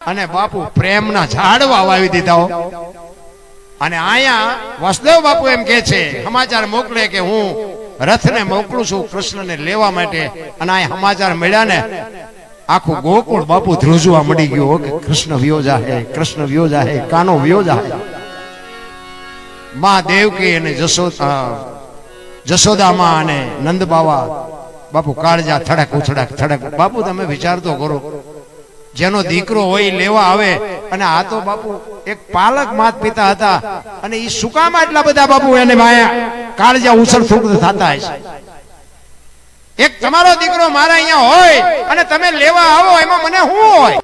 અને બાપુ પ્રેમના ઝાડવા વાવી દીધા અને અહીંયા વસદેવ બાપુ એમ કે છે, સમાચાર મોકલે કે હું રથને મોકલું છું કૃષ્ણને લેવા માટે. અને આ સમાચાર મળ્યા ને, આખું ગોકુળ બાપુ ધ્રુજવા મળી ગયો. કે કૃષ્ણ વિયો જાહે કૃષ્ણ વ્યોજા જાહે કાનો વ્યોજા જાહે માં દેવકી અને જશોદા જશોદામાં અને નંદ બાવા બાપુ કાળજા થડક ઉથડક થડક. બાપુ તમે વિચાર તો કરો જેનો દીકરો હોય લેવા આવે. અને આ તો બાપુ એક પાલક માત પિતા હતા. અને એ શું એટલા બધા બાપુ એને માયા? કાળજા ઉછળ થૂક થતા હશે. એક તમારો દીકરો મારા અહીંયા હોય અને તમે લેવા આવો એમાં મને શું હોય?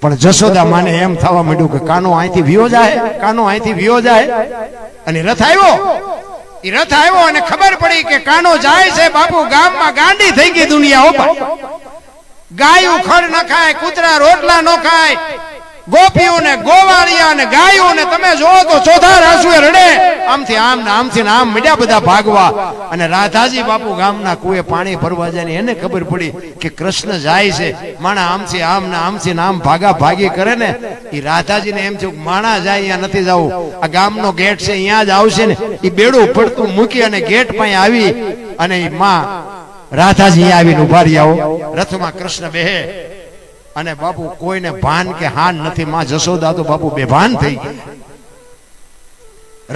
પણ જશોદા માને એમ થવા માંડ્યું કે કાનો અહીંથી વિયો જાય કાનો અહીંથી વિયો જાય. અને રથ આવ્યો. એ રથ આવ્યો અને ખબર પડી કે કાનો જાય છે બાપુ. ગામમાં ગાંડી થઈ ગઈ દુનિયા ઓપા ગાયું ખડ ન ખાય, કૂતરા રોટલા ન ખાય. ગોપીઓને ગોવાળિયા ને ગાયો ને તમે જોવો તો ચોથા રાસુએ રડે. આમથી આમ ને આમથી આમ મીડ્યા બધા ભાગવા. અને રાધાજી બાપુ ગામના કુએ પાણી ભરવા જાય એને ખબર પડી કે કૃષ્ણ જાય છે. માણા આમથી આમ ને આમથી આમ ભાગા ભાગી કરે ને એ રાધાજીને એમ થયું માણા જાય, અહીંયા નથી જવું. આ ગામનો ગેટ છે, અહીંયા જ આવશે ને. એ બેડું પડતું મૂકી અને ગેટ પાસે આવી અને એ માં રાધાજી આવીને ઊભા રહ્યા રથમાં કૃષ્ણ બેહે. અને બાપુ કોઈને ભાન કે હાન નથી માં જશોદા તો બાપુ બેભાન થઈ ગયા.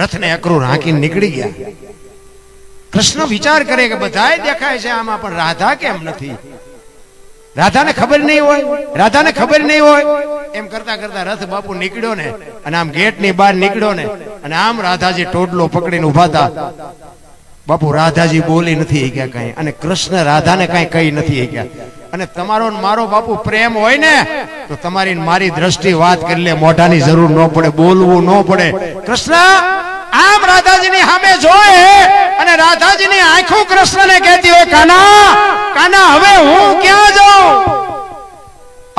રથને અકરું હાંકીને નીકળી ગયા. કૃષ્ણ વિચાર કરે કે બધાય દેખાય છે આમાં પણ રાધા કેમ નથી? રાધાને ખબર નહીં હોય રાધાને ખબર નહીં હોય. એમ કરતા કરતા રથ બાપુ નીકળ્યો ને અને આમ ગેટની બહાર નીકળ્યો ને અને આમ રાધાજી ટોટલો પકડીને ઊભા હતા. બાપુ રાધાજી બોલી નથી ગયા કઈ અને કૃષ્ણ રાધાને કઈ કહી નથી ગયા અને તમારો મારો બાપુ પ્રેમ હોય ને, તો તમારી મારી દ્રષ્ટિ વાત કરી લે, મોઢાની જરૂર ન પડે, બોલવું ન પડે. કૃષ્ણ, આમ રાધાજીની સામે જોએ અને રાધાજીની આંખો કૃષ્ણને કહેતી હોય, કાના કાના, હવે હું ક્યાં જાઉં?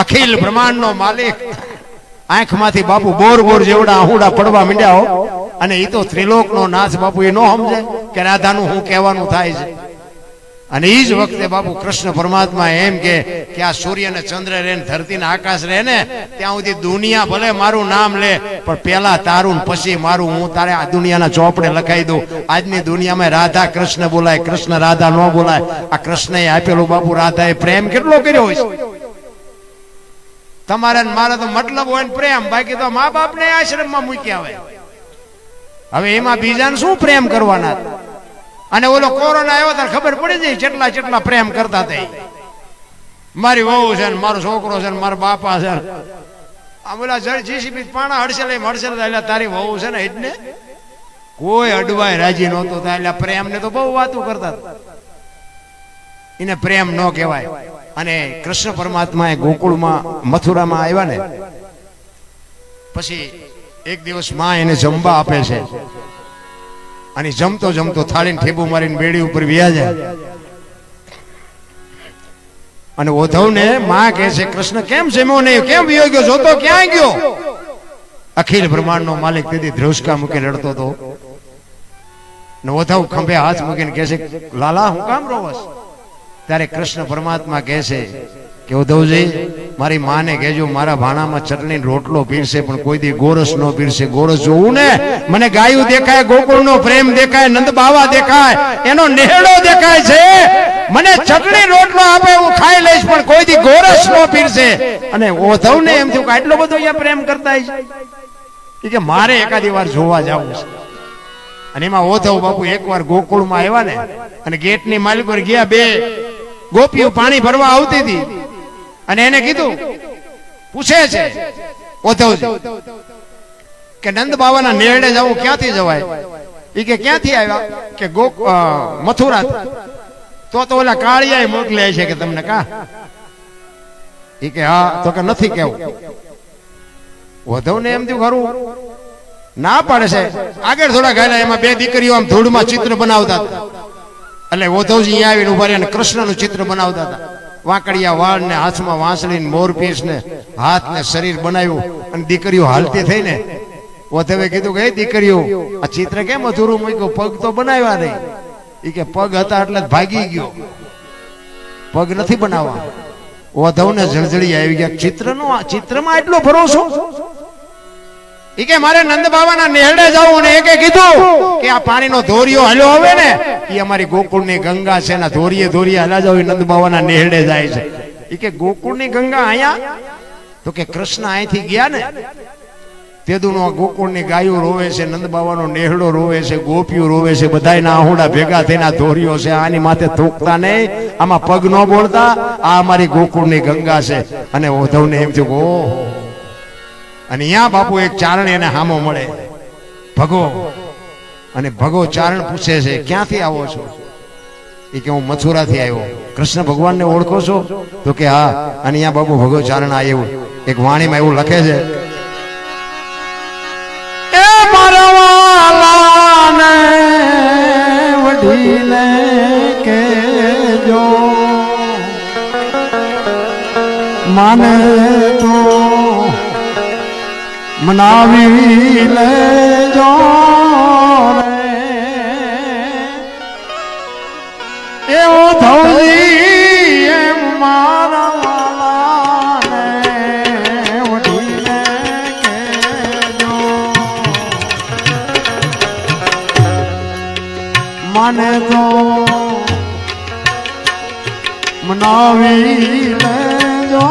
અખિલ બ્રહ્માંડનો માલિક. આંખમાંથી બાપુ બોર બોર જેવડા આહુડા પડવા માંડ્યા હો. અને એ તો ત્રિલોકનો નાથ બાપુ, એ ન સમજે કે રાધાનું શું કહેવાનું થાય છે. અને એ જ વખતે બાપુ કૃષ્ણ પરમાત્મા એમ કે કે આ સૂર્ય ને ચંદ્ર રે ને ધરતી ને આકાશ રહે ને, ત્યાં સુધી દુનિયા ભલે મારું નામ લે, પણ પેલા તારું પછી મારું. હું તારે આ દુનિયાના ચોપડે લખાઈ દઉં. આજની દુનિયામાં રાધા કૃષ્ણ બોલાય, કૃષ્ણ રાધા ન બોલાય. આ કૃષ્ણએ આપેલું બાપુ રાધાએ પ્રેમ કેટલો કર્યો હોય તમારે મારે તો મતલબ હોય ને પ્રેમ. બાકી તો મા બાપ ને આશ્રમમાં મૂક્યા હોય. હવે એમાં બીજાને શું પ્રેમ કરવાના? અને ઓલો કોરોના આવ્યો ત્યારે ખબર પડી જાય જેટલા જેટલા પ્રેમ કરતા તે. મારી વહુ છે ને મારો છોકરો છે ને મારા બાપા છે. આ ઓલા જળ જીસીબી પાણા હડશે લઈ હડસે એટલે તારી વહુ છે ને એટલે કોઈ અડવાય રાજી નહોતો પ્રેમ ને તો બહુ વાતો કરતા એને પ્રેમ ન કહેવાય. અને કૃષ્ણ પરમાત્મા એ ગોકુળમાં, મથુરામાં આવ્યા ને, પછી એક દિવસમાં એને જમવા આપે છે. અને જમતો જમતો થાળીને ઠેબુ મારીને બેડી ઉપર વ્યા જાય. અને ઓધવને માં કહે છે, કૃષ્ણ, કેમ જમ્યો નહીં? કેમ વિયો ગયો? જોતો ક્યાં ગયો? અખિલ બ્રહ્માંડનો માલિક તેથી ધ્રુસકા મૂકી લડતો હતો. ને ઓધવ ખંભે હાથ મૂકીને કહે છે, લાલા, હું કામ રોવસ? ત્યારે કૃષ્ણ પરમાત્મા કહે છે કે ઉદ્ધવજી મારી માને કહેજો, મારા ભાણામાં ચટણી રોટલો પીરશે પણ કોઈ દી ગોરસ નો પીરશે ગોરસ જોવું ને? મને ગાયું દેખાય, ગોકુળનો પ્રેમ દેખાય નંદ બાવા દેખાય, એનો નેહડો દેખાય છે. મને ચટણી, રોટલો આપે, હું ખાઈ લઈશ, પણ કોઈ દી ગોરસ નો પીરશે અને ઓધવ ને એમ થયું કે આટલો બધો અહીંયા પ્રેમ કરતા છે કે મારે એકાદી વાર જોવા જવું છે. અને એમાં ઓધવ બાપુ એકવાર ગોકુળમાં આવ્યા ને, અને ગેટની માલિક પર ગયા બે, ગોપીઓ પાણી ભરવા આવતી હતી. અને એને કીધું, પૂછે છે, ઓધવજી, કે નંદ બાવાના નેરડે જવું ક્યાંથી જવાય? એ કે ક્યાંથી આવ્યા? કે ગો મથુરા તો તો ઓલા કાળિયા મોકલે છે કે તમને કા? એ કે હા, તો કે નથી કેવું. વધવને એમ થયું ખરું, ના પાડે છે. આગળ થોડા ગાયલા એમાં બે દીકરીઓ આમ ધૂળમાં ચિત્ર બનાવતા હતા. એટલે વધવજી અહીંયા આવીને ઊભા રહ્યા કૃષ્ણનું ચિત્ર બનાવતા હતા. વાંકડિયા વાળ ને હાથમાં વાંસળી ને મોરપીસ ને હાથ ને શરીર બનાવ્યું અને દીકરીઓ હાલતી થઈ ને. ઓધવે કીધું કે દીકરીઓ, આ ચિત્ર કેમ અધૂરું મૂક્યું? પગ તો બનાવ્યા નહીં. એ કે, પગ હતા એટલે ભાગી ગયો. પગ નથી બનાવવા. ઓધવને જળજળી આવી ગયા. ચિત્રનો આ- ચિત્રમાં એટલો ભરોસો? કે મારે નંદ બાબાના નેહડે જવું ને એકે કીધું કે આ પાણીનો ધોરિયો હલ્યો હવે ને એ અમારી ગોકુળની ગંગા છે ના ધોરીએ ધોરીએ હલા જાવ નંદ બાબાના નેહડે જાય છે. એ કે ગોકુળની ગંગા અહીંયા? તો કે કૃષ્ણ અહીંથી ગયા ને, તેદુનો ગોકુળની ગાયો રોવે છે, નંદ બાબાનો નેહડો રોવે છે, ગોપીઓ રોવે છે, બધાયના આહુડા ભેગા થઈને આ ધોરીઓ છે, આની માથે થૂકતા નહીં, આમાં પગ ન બોલતા આ અમારી ગોકુળની ગંગા છે. અને ઓધવને એમ થયું ઓહો અને અહીંયા બાપુ એક ચારણ એને હામો મળે. ભગો, અને ભગો ચારણ પૂછે છે, ક્યાંથી આવો છો? એ કે, હું મથુરાથી આવ્યો. કૃષ્ણ ભગવાનને ઓળખો છો? તો કે, હા. અને અહીંયા બાપુ ભગો ચારણ આવ્યું એક વાણીમાં એવું લખે છે મારા વાલાને વઢીને માને મનાવી લેજો એવો ધવજી એમ મારા વાલાને વઢીને કહેજો. મને તો મનાવી લેજો